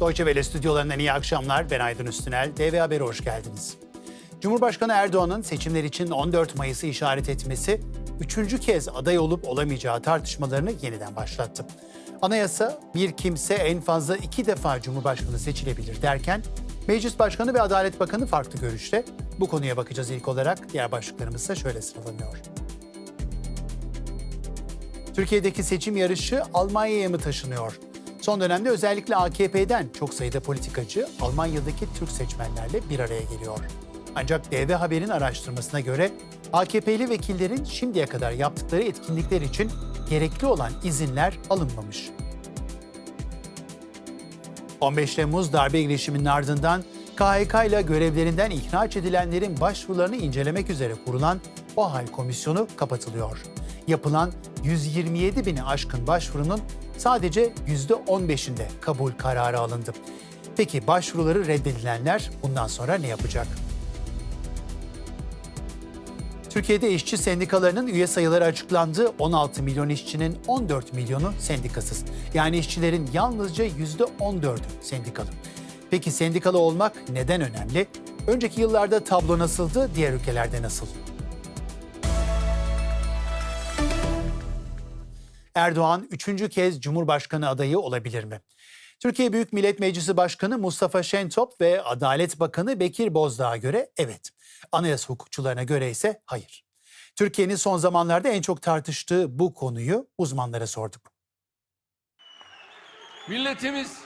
Deutsche Welle stüdyolarından iyi akşamlar. Ben Aydın Üstünel. DV Haber'e hoş geldiniz. Cumhurbaşkanı Erdoğan'ın seçimler için 14 Mayıs'ı işaret etmesi, üçüncü kez aday olup olamayacağı tartışmalarını yeniden başlattı. Anayasa bir kimse en fazla iki defa Cumhurbaşkanı seçilebilir derken, Meclis Başkanı ve Adalet Bakanı farklı görüşte. Bu konuya bakacağız ilk olarak. Diğer başlıklarımız ise şöyle sıralanıyor. Türkiye'deki seçim yarışı Almanya'ya mı taşınıyor? Son dönemde özellikle AKP'den çok sayıda politikacı Almanya'daki Türk seçmenlerle bir araya geliyor. Ancak DV Haber'in araştırmasına göre AKP'li vekillerin şimdiye kadar yaptıkları etkinlikler için gerekli olan izinler alınmamış. 15 Temmuz darbe girişiminin ardından KHK ile görevlerinden ihraç edilenlerin başvurularını incelemek üzere kurulan OHAL komisyonu kapatılıyor. Yapılan 127 bini aşkın başvurunun sadece %15'inde kabul kararı alındı. Peki başvuruları reddedilenler bundan sonra ne yapacak? Türkiye'de işçi sendikalarının üye sayıları açıklandı. 16 milyon işçinin 14 milyonu sendikasız. Yani işçilerin yalnızca %14'ü sendikalı. Peki sendikalı olmak neden önemli? Önceki yıllarda tablo nasıldı, diğer ülkelerde nasıl? Erdoğan üçüncü kez Cumhurbaşkanı adayı olabilir mi? Türkiye Büyük Millet Meclisi Başkanı Mustafa Şentop ve Adalet Bakanı Bekir Bozdağ'a göre evet. Anayasa hukukçularına göre ise hayır. Türkiye'nin son zamanlarda en çok tartıştığı bu konuyu uzmanlara sorduk. Milletimiz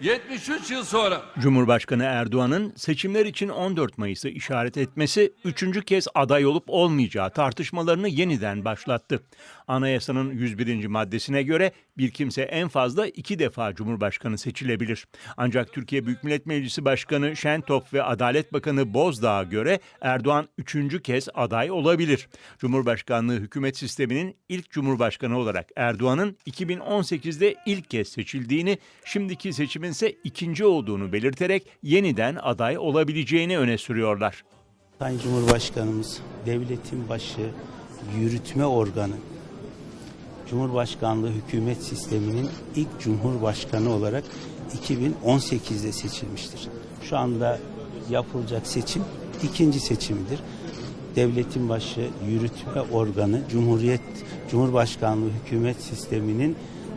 73 yıl sonra Cumhurbaşkanı Erdoğan'ın seçimler için 14 Mayıs'ı işaret etmesi üçüncü kez aday olup olmayacağı tartışmalarını yeniden başlattı. Anayasanın 101. maddesine göre bir kimse en fazla iki defa Cumhurbaşkanı seçilebilir. Ancak Türkiye Büyük Millet Meclisi Başkanı Şentop ve Adalet Bakanı Bozdağ'a göre Erdoğan üçüncü kez aday olabilir. Cumhurbaşkanlığı hükümet sisteminin ilk Cumhurbaşkanı olarak Erdoğan'ın 2018'de ilk kez seçildiğini, şimdiki seçimin ise ikinci olduğunu belirterek yeniden aday olabileceğini öne sürüyorlar. Sayın Cumhurbaşkanımız devletin başı yürütme organı Cumhurbaşkanlığı hükümet sisteminin ilk cumhurbaşkanı olarak 2018'de seçilmiştir. Şu anda yapılacak seçim ikinci seçimidir. Devletin başı yürütme organı Cumhuriyet Cumhurbaşkanlığı hükümet sisteminin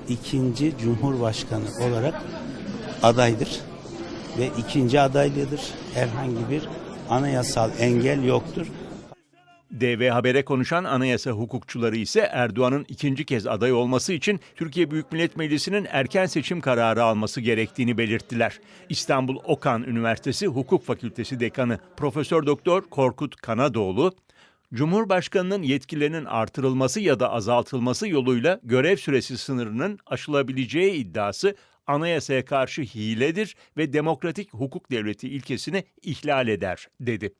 ikinci cumhurbaşkanı olarak adaydır ve ikinci adaylığıdır. Herhangi bir anayasal engel yoktur. DV Haber'e konuşan anayasa hukukçuları ise Erdoğan'ın ikinci kez aday olması için Türkiye Büyük Millet Meclisi'nin erken seçim kararı alması gerektiğini belirttiler. İstanbul Okan Üniversitesi Hukuk Fakültesi Dekanı Profesör Doktor Korkut Kanadoğlu, Cumhurbaşkanının yetkilerinin artırılması ya da azaltılması yoluyla görev süresi sınırının aşılabileceği iddiası anayasaya karşı hiledir ve demokratik hukuk devleti ilkesini ihlal eder, dedi.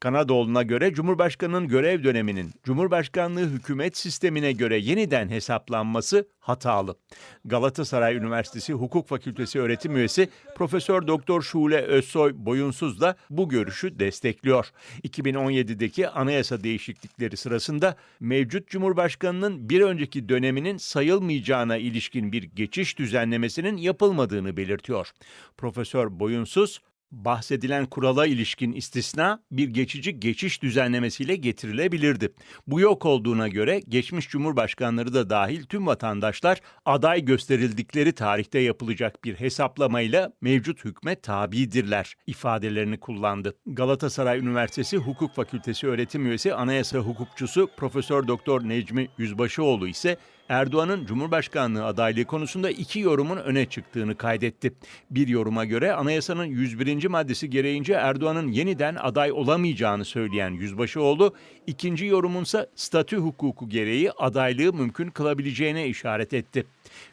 Kanadoğlu'na göre Cumhurbaşkanının görev döneminin Cumhurbaşkanlığı hükümet sistemine göre yeniden hesaplanması hatalı. Galatasaray Üniversitesi Hukuk Fakültesi öğretim üyesi Profesör Doktor Şule Özsoy Boyunsuz da bu görüşü destekliyor. 2017'deki anayasa değişiklikleri sırasında mevcut Cumhurbaşkanının bir önceki döneminin sayılmayacağına ilişkin bir geçiş düzenlemesinin yapılmadığını belirtiyor. Profesör Boyunsuz bahsedilen kurala ilişkin istisna bir geçici geçiş düzenlemesiyle getirilebilirdi. Bu yok olduğuna göre geçmiş cumhurbaşkanları da dahil tüm vatandaşlar aday gösterildikleri tarihte yapılacak bir hesaplamayla mevcut hükme tabidirler ifadelerini kullandı. Galatasaray Üniversitesi Hukuk Fakültesi öğretim üyesi anayasa hukukçusu Profesör Doktor Necmi Yüzbaşıoğlu ise Erdoğan'ın Cumhurbaşkanlığı adaylığı konusunda iki yorumun öne çıktığını kaydetti. Bir yoruma göre anayasanın 101. maddesi gereğince Erdoğan'ın yeniden aday olamayacağını söyleyen Yüzbaşıoğlu, ikinci yorumunsa statü hukuku gereği adaylığı mümkün kılabileceğine işaret etti.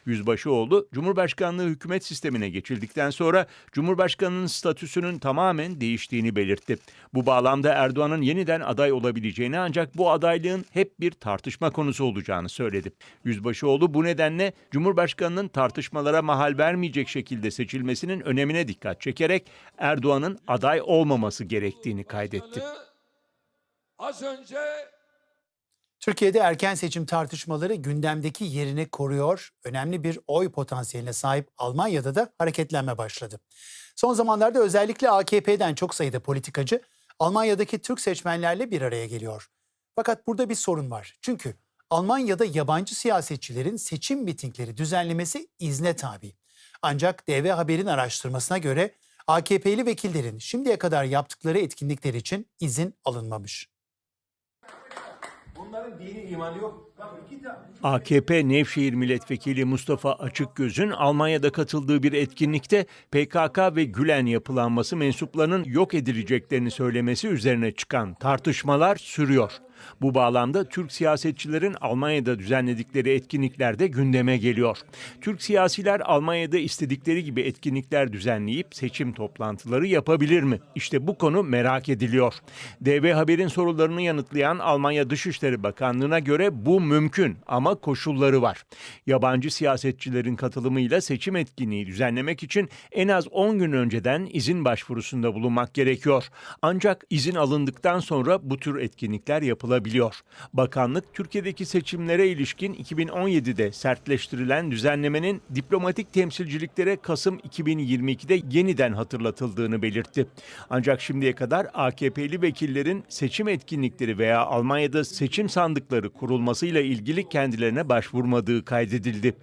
Yüzbaşıoğlu, Cumhurbaşkanlığı hükümet sistemine geçildikten sonra Cumhurbaşkanının statüsünün tamamen değiştiğini belirtti. Bu bağlamda Erdoğan'ın yeniden aday olabileceğini ancak bu adaylığın hep bir tartışma konusu olacağını söyledi. Yüzbaşıoğlu bu nedenle Cumhurbaşkanının tartışmalara mahal vermeyecek şekilde seçilmesinin önemine dikkat çekerek Erdoğan'ın aday olmaması gerektiğini kaydetti. az önce Türkiye'de erken seçim tartışmaları gündemdeki yerini koruyor. Önemli bir oy potansiyeline sahip Almanya'da da hareketlenme başladı. Son zamanlarda özellikle AKP'den çok sayıda politikacı Almanya'daki Türk seçmenlerle bir araya geliyor. Fakat burada bir sorun var. Çünkü Almanya'da yabancı siyasetçilerin seçim mitingleri düzenlemesi izne tabi. Ancak DV Haber'in araştırmasına göre AKP'li vekillerin şimdiye kadar yaptıkları etkinlikler için izin alınmamış. AKP Nevşehir Milletvekili Mustafa Açıkgöz'ün Almanya'da katıldığı bir etkinlikte PKK ve Gülen yapılanması mensuplarının yok edileceklerini söylemesi üzerine çıkan tartışmalar sürüyor. Bu bağlamda Türk siyasetçilerin Almanya'da düzenledikleri etkinliklerde gündeme geliyor. Türk siyasiler Almanya'da istedikleri gibi etkinlikler düzenleyip seçim toplantıları yapabilir mi? İşte bu konu merak ediliyor. DV Haber'in sorularını yanıtlayan Almanya Dışişleri Bakanlığı'na göre bu mümkün ama koşulları var. Yabancı siyasetçilerin katılımıyla seçim etkinliği düzenlemek için en az 10 gün önceden izin başvurusunda bulunmak gerekiyor. Ancak izin alındıktan sonra bu tür etkinlikler yapılabiliyor. Bakanlık Türkiye'deki seçimlere ilişkin 2017'de sertleştirilen düzenlemenin diplomatik temsilciliklere Kasım 2022'de yeniden hatırlatıldığını belirtti. Ancak şimdiye kadar AKP'li vekillerin seçim etkinlikleri veya Almanya'da seçim sandıkları kurulmasıyla ilgili kendilerine başvurmadığı kaydedildi.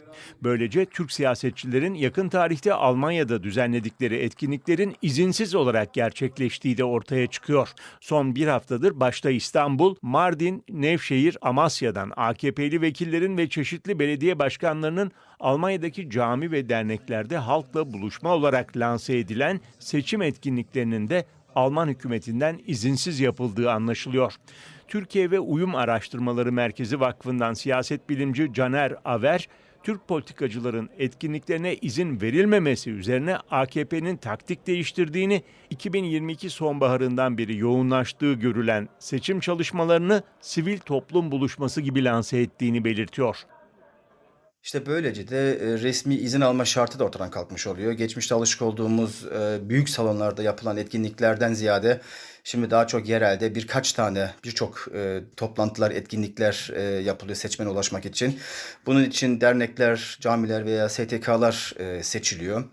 Böylece Türk siyasetçilerin yakın tarihte Almanya'da düzenledikleri etkinliklerin izinsiz olarak gerçekleştiği de ortaya çıkıyor. Son bir haftadır başta İstanbul, Mardin, Nevşehir, Amasya'dan AKP'li vekillerin ve çeşitli belediye başkanlarının Almanya'daki cami ve derneklerde halkla buluşma olarak lanse edilen seçim etkinliklerinin de Alman hükümetinden izinsiz yapıldığı anlaşılıyor. Türkiye ve Uyum Araştırmaları Merkezi Vakfı'ndan siyaset bilimci Caner Aver, Türk politikacıların etkinliklerine izin verilmemesi üzerine AKP'nin taktik değiştirdiğini, 2022 sonbaharından beri yoğunlaştığı görülen seçim çalışmalarını sivil toplum buluşması gibi lanse ettiğini belirtiyor. İşte böylece de e, resmi izin alma şartı da ortadan kalkmış oluyor. Geçmişte alışık olduğumuz e, büyük salonlarda yapılan etkinliklerden ziyade şimdi daha çok yerelde birkaç tane birçok e, toplantılar, etkinlikler e, yapılıyor seçmene ulaşmak için. Bunun için dernekler, camiler veya STK'lar e, seçiliyor.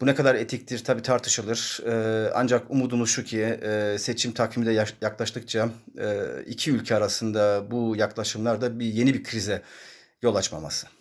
Bu ne kadar etiktir tabii tartışılır. E, ancak umudumuz şu ki e, seçim takvimi de yaklaştıkça e, iki ülke arasında bu yaklaşımlarda bir yeni bir krize yol açmaması.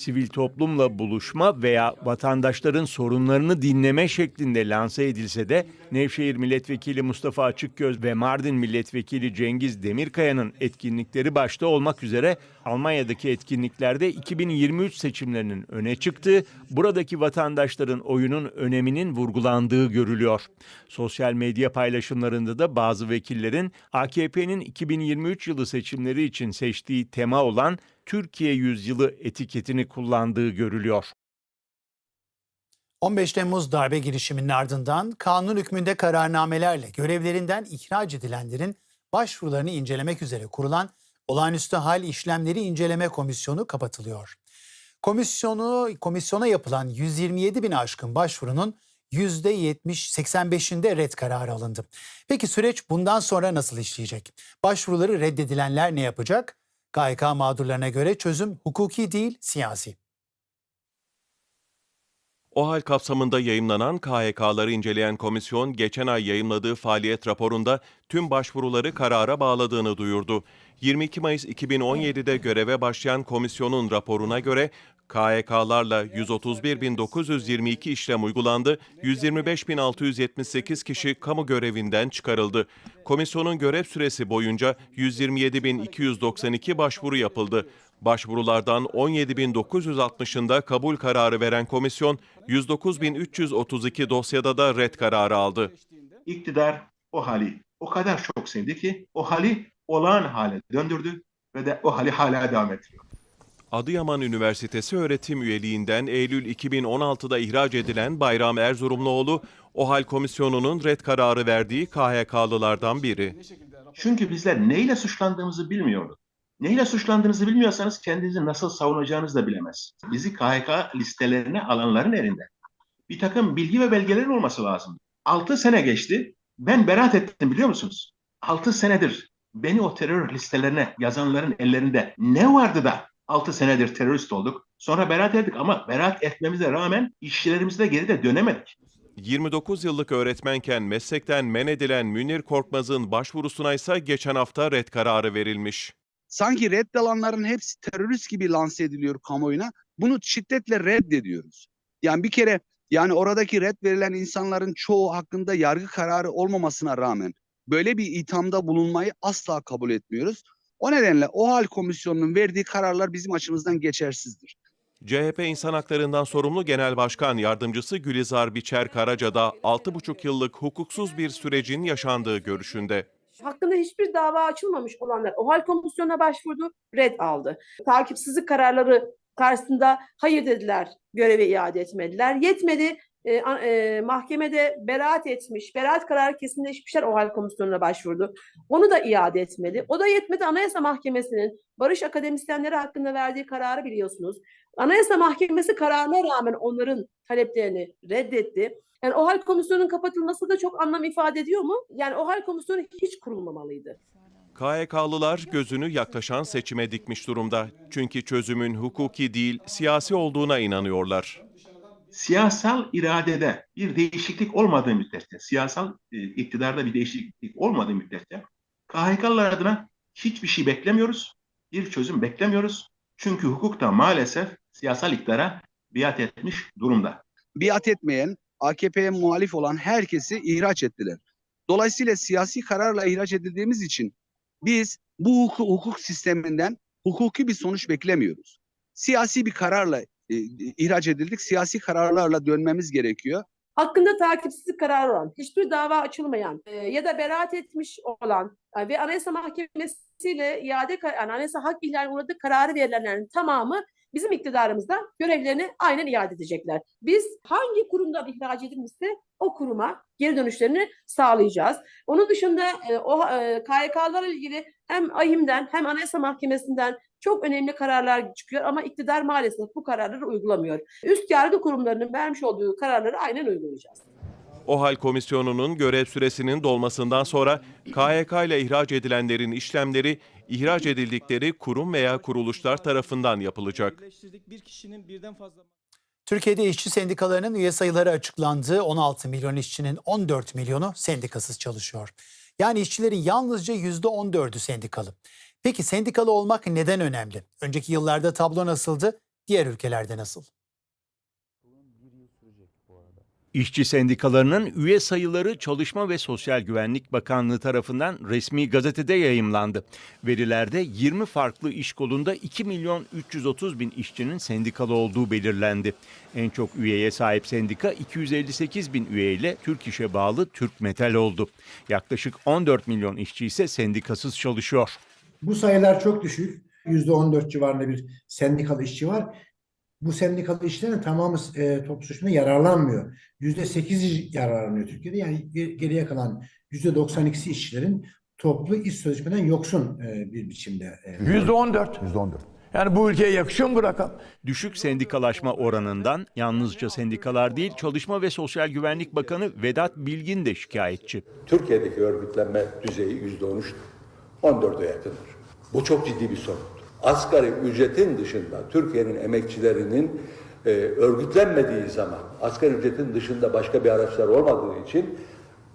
Sivil toplumla buluşma veya vatandaşların sorunlarını dinleme şeklinde lanse edilse de Nevşehir Milletvekili Mustafa Açıkgöz ve Mardin Milletvekili Cengiz Demirkaya'nın etkinlikleri başta olmak üzere Almanya'daki etkinliklerde 2023 seçimlerinin öne çıktığı, buradaki vatandaşların oyunun öneminin vurgulandığı görülüyor. Sosyal medya paylaşımlarında da bazı vekillerin AKP'nin 2023 yılı seçimleri için seçtiği tema olan Türkiye Yüzyılı etiketini kullandığı görülüyor. 15 Temmuz darbe girişiminin ardından kanun hükmünde kararnamelerle görevlerinden ihraç edilenlerin başvurularını incelemek üzere kurulan Olağanüstü Hal İşlemleri İnceleme Komisyonu kapatılıyor. Komisyonu komisyona yapılan 127 bin aşkın başvurunun %70-85'inde red kararı alındı. Peki süreç bundan sonra nasıl işleyecek? Başvuruları reddedilenler ne yapacak? KHK mağdurlarına göre çözüm hukuki değil siyasi. OHAL kapsamında yayımlanan KHK'ları inceleyen komisyon geçen ay yayımladığı faaliyet raporunda tüm başvuruları karara bağladığını duyurdu. 22 Mayıs 2017'de göreve başlayan komisyonun raporuna göre KHK'larla 131.922 işlem uygulandı, 125.678 kişi kamu görevinden çıkarıldı. Komisyonun görev süresi boyunca 127.292 başvuru yapıldı. Başvurulardan 17.960'ında kabul kararı veren komisyon, 109.332 dosyada da red kararı aldı. İktidar o hali o kadar çok sevdi ki o hali olağan hale döndürdü ve de o hali hala devam ettiriyor. Adıyaman Üniversitesi öğretim üyeliğinden Eylül 2016'da ihraç edilen Bayram Erzurumluoğlu, OHAL Komisyonu'nun red kararı verdiği KHK'lılardan biri. Çünkü bizler neyle suçlandığımızı bilmiyorduk. Neyle suçlandığınızı bilmiyorsanız kendinizi nasıl savunacağınızı da bilemez. Bizi KHK listelerine alanların elinde. Bir takım bilgi ve belgelerin olması lazım. 6 sene geçti. Ben beraat ettim biliyor musunuz? 6 senedir Beni o terör listelerine yazanların ellerinde ne vardı da 6 senedir terörist olduk. Sonra beraat ettik ama beraat etmemize rağmen işçilerimizde geri de dönemedik. 29 yıllık öğretmenken meslekten men edilen Münir Korkmaz'ın başvurusuna ise geçen hafta red kararı verilmiş. Sanki reddalanların hepsi terörist gibi lanse ediliyor kamuoyuna. Bunu şiddetle reddediyoruz. Yani bir kere yani oradaki red verilen insanların çoğu hakkında yargı kararı olmamasına rağmen böyle bir ithamda bulunmayı asla kabul etmiyoruz. O nedenle OHAL komisyonunun verdiği kararlar bizim açımızdan geçersizdir. CHP İnsan Haklarından sorumlu Genel Başkan Yardımcısı Gülizar Biçer Karaca da 6,5 yıllık hukuksuz bir sürecin yaşandığı görüşünde. Hakkında hiçbir dava açılmamış olanlar OHAL komisyonuna başvurdu, red aldı. Takipsizlik kararları karşısında hayır dediler, göreve iade etmediler. Yetmedi, e, e, mahkemede beraat etmiş, beraat kararı kesinleşmişler OHAL komisyonuna başvurdu. Onu da iade etmedi. O da yetmedi, Anayasa Mahkemesi'nin barış akademisyenleri hakkında verdiği kararı biliyorsunuz. Anayasa Mahkemesi kararına rağmen onların taleplerini reddetti. Yani OHAL komisyonunun kapatılması da çok anlam ifade ediyor mu? Yani OHAL komisyonu hiç kurulmamalıydı. KHK'lılar gözünü yaklaşan seçime dikmiş durumda. Çünkü çözümün hukuki değil, siyasi olduğuna inanıyorlar. Siyasal iradede bir değişiklik olmadığı müddetçe, siyasal e, iktidarda bir değişiklik olmadığı müddetçe KHK'lılar adına hiçbir şey beklemiyoruz. Bir çözüm beklemiyoruz. Çünkü hukuk da maalesef siyasal iktidara biat etmiş durumda. biat etmeyen, AKP'ye muhalif olan herkesi ihraç ettiler. Dolayısıyla siyasi kararla ihraç edildiğimiz için biz bu hukuk, hukuk sisteminden hukuki bir sonuç beklemiyoruz. Siyasi bir kararla e, ihraç edildik. Siyasi kararlarla dönmemiz gerekiyor. Hakkında takipsizlik kararı olan, hiçbir dava açılmayan e, ya da beraat etmiş olan e, ve Anayasa Mahkemesi'yle iade yani Anayasa hak ihlali uğradığı kararı verilenlerin tamamı bizim iktidarımızda görevlerini aynen iade edecekler. Biz hangi kurumdan ihraç edilmişse o kuruma geri dönüşlerini sağlayacağız. Onun dışında e, o e, KYK'larla ilgili hem AİHM'den hem Anayasa Mahkemesi'nden çok önemli kararlar çıkıyor ama iktidar maalesef bu kararları uygulamıyor. Üst yargı kurumlarının vermiş olduğu kararları aynen uygulayacağız. OHAL komisyonunun görev süresinin dolmasından sonra KHK ile ihraç edilenlerin işlemleri ihraç edildikleri kurum veya kuruluşlar tarafından yapılacak. Bir kişinin birden fazla Türkiye'de işçi sendikalarının üye sayıları açıklandı. 16 milyon işçinin 14 milyonu sendikasız çalışıyor. Yani işçilerin yalnızca %14'ü sendikalı. Peki sendikalı olmak neden önemli? Önceki yıllarda tablo nasıldı? Diğer ülkelerde nasıl? İşçi sendikalarının üye sayıları Çalışma ve Sosyal Güvenlik Bakanlığı tarafından resmi gazetede yayımlandı. Verilerde 20 farklı iş kolunda 2 milyon 330 bin işçinin sendikalı olduğu belirlendi. En çok üyeye sahip sendika 258 bin üyeyle Türk İş'e bağlı Türk Metal oldu. Yaklaşık 14 milyon işçi ise sendikasız çalışıyor. Bu sayılar çok düşük. %14 civarında bir sendikalı işçi var. Bu sendikalı işçilerin tamamı e, toplu sözleşmeden yararlanmıyor. %8 yararlanıyor Türkiye'de. Yani ge- geriye kalan %92'si işçilerin toplu iş sözleşmeden yoksun e, bir biçimde. e, %14. %14. Yani bu ülkeye yakışıyor mu bu rakam? Düşük sendikalaşma oranından yalnızca sendikalar değil Çalışma ve Sosyal Güvenlik Bakanı Vedat Bilgin de şikayetçi. Türkiye'deki örgütlenme düzeyi %13, 14'e yakındır. Bu çok ciddi bir sorundur. Asgari ücretin dışında Türkiye'nin emekçilerinin e, örgütlenmediği zaman, asgari ücretin dışında başka bir araçlar olmadığı için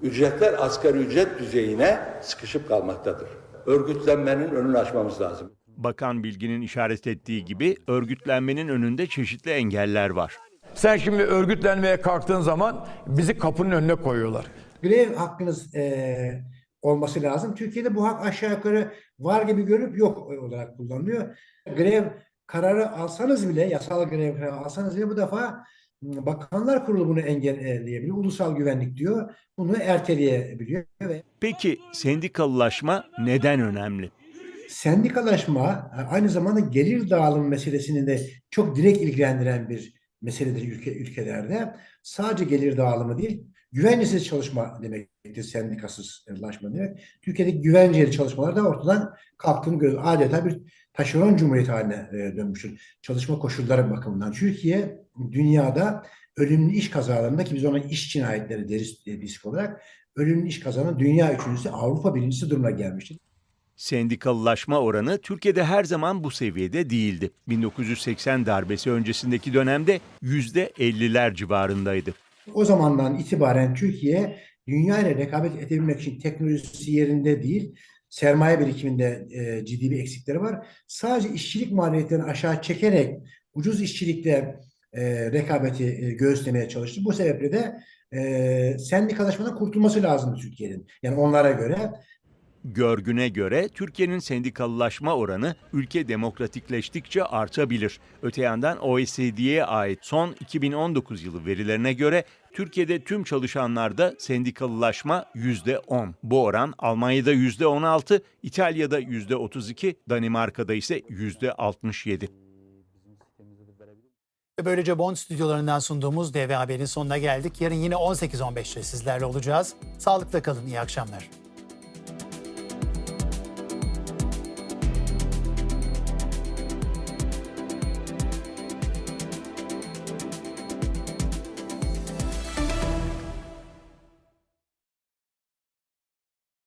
ücretler asgari ücret düzeyine sıkışıp kalmaktadır. Örgütlenmenin önünü açmamız lazım. Bakan Bilgin'in işaret ettiği gibi örgütlenmenin önünde çeşitli engeller var. Sen şimdi örgütlenmeye kalktığın zaman bizi kapının önüne koyuyorlar. Grev hakkınız e, olması lazım. Türkiye'de bu hak aşağı yukarı var gibi görüp yok olarak kullanılıyor. Grev kararı alsanız bile, yasal grev kararı alsanız bile bu defa m, Bakanlar Kurulu bunu engelleyebiliyor. Ulusal güvenlik diyor. Bunu erteleyebiliyor Peki sendikalılaşma neden önemli? sendikalaşma aynı zamanda gelir dağılım meselesini de çok direkt ilgilendiren bir meseledir ülke, ülkelerde. Sadece gelir dağılımı değil, güvencesiz çalışma demektir sendikasızlaşma demek. Türkiye'deki güvenceli çalışmalar da ortadan kalktığını görüyoruz. Adeta bir taşeron cumhuriyet haline e, dönmüştür. Çalışma koşulları bakımından. Türkiye dünyada ölümlü iş kazalarında ki biz ona iş cinayetleri deriz e, biz olarak ölümlü iş kazalarında dünya üçüncüsü Avrupa birincisi durumuna gelmiştir. Sendikalılaşma oranı Türkiye'de her zaman bu seviyede değildi. 1980 darbesi öncesindeki dönemde %50'ler civarındaydı. O zamandan itibaren Türkiye dünya ile rekabet edebilmek için teknolojisi yerinde değil, sermaye birikiminde e, ciddi bir eksikleri var. Sadece işçilik maliyetlerini aşağı çekerek ucuz işçilikte e, rekabeti e, göğüslemeye çalıştı. Bu sebeple de e, sendikalaşmadan kurtulması lazım Türkiye'nin. Yani onlara göre Görgüne göre Türkiye'nin sendikalılaşma oranı ülke demokratikleştikçe artabilir. Öte yandan OECD'ye ait son 2019 yılı verilerine göre Türkiye'de tüm çalışanlarda sendikalılaşma %10. Bu oran Almanya'da %16, İtalya'da %32, Danimarka'da ise %67. Ve böylece Bond stüdyolarından sunduğumuz DV Haber'in sonuna geldik. Yarın yine 18.15'te sizlerle olacağız. Sağlıkla kalın, iyi akşamlar.